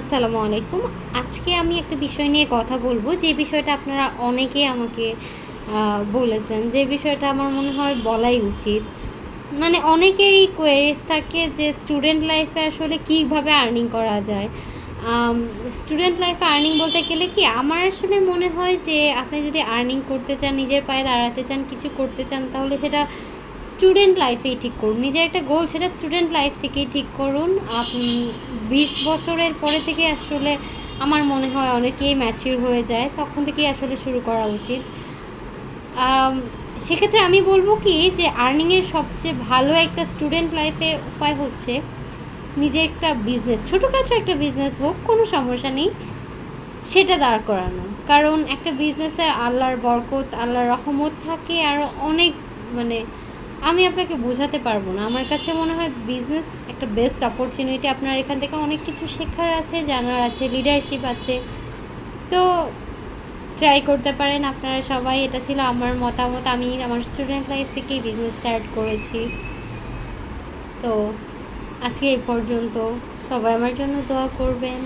আসসালামু আলাইকুম। আজকে আমি একটা বিষয় নিয়ে কথা বলব, যে বিষয়টা আপনারা অনেকেই আমাকে বলেছেন যে বিষয়টা আমার মনে হয় বলাই উচিত। মানে অনেকেরই কোয়েরিজ থাকে যে স্টুডেন্ট লাইফে আসলে কীভাবে আর্নিং করা যায়। স্টুডেন্ট লাইফে আর্নিং বলতে গেলে কি, আমার আসলে মনে হয় যে আপনি যদি আর্নিং করতে চান, নিজের পায়ে দাঁড়াতে চান, কিছু করতে চান, তাহলে সেটা স্টুডেন্ট লাইফেই ঠিক করুন। নিজের একটা গোল সেটা স্টুডেন্ট লাইফ থেকেই ঠিক করুন। আপনি বিশ বছরের পরে থেকে আসলে আমার মনে হয় অনেকেই ম্যাচিউর হয়ে যায়, তখন থেকেই আসলে শুরু করা উচিত। সেক্ষেত্রে আমি বলব কি যে আর্নিংয়ের সবচেয়ে ভালো একটা স্টুডেন্ট লাইফে উপায় হচ্ছে নিজে একটা বিজনেস ছোটোখাটো একটা বিজনেস হোক, কোনো সমস্যা নেই, সেটা দাঁড় করানো। কারণ একটা বিজনেসে আল্লাহর বরকত, আল্লাহর রহমত থাকে, আর অনেক মানে আমি আপনাকে বোঝাতে পারব না। আমার কাছে মনে হয় বিজনেস একটা বেস্ট অপরচুনিটি আপনার এখান থেকে অনেক কিছু শেখার আছে, জানার আছে লিডারশিপ আছে। তো ট্রাই করতে পারেন আপনারা সবাই। এটা ছিল আমার মতামত। আমি আমার স্টুডেন্ট লাইফ থেকেই বিজনেস স্টার্ট করেছি। তো আজকে এই পর্যন্ত। সবাই আমার জন্য দোয়া করবেন।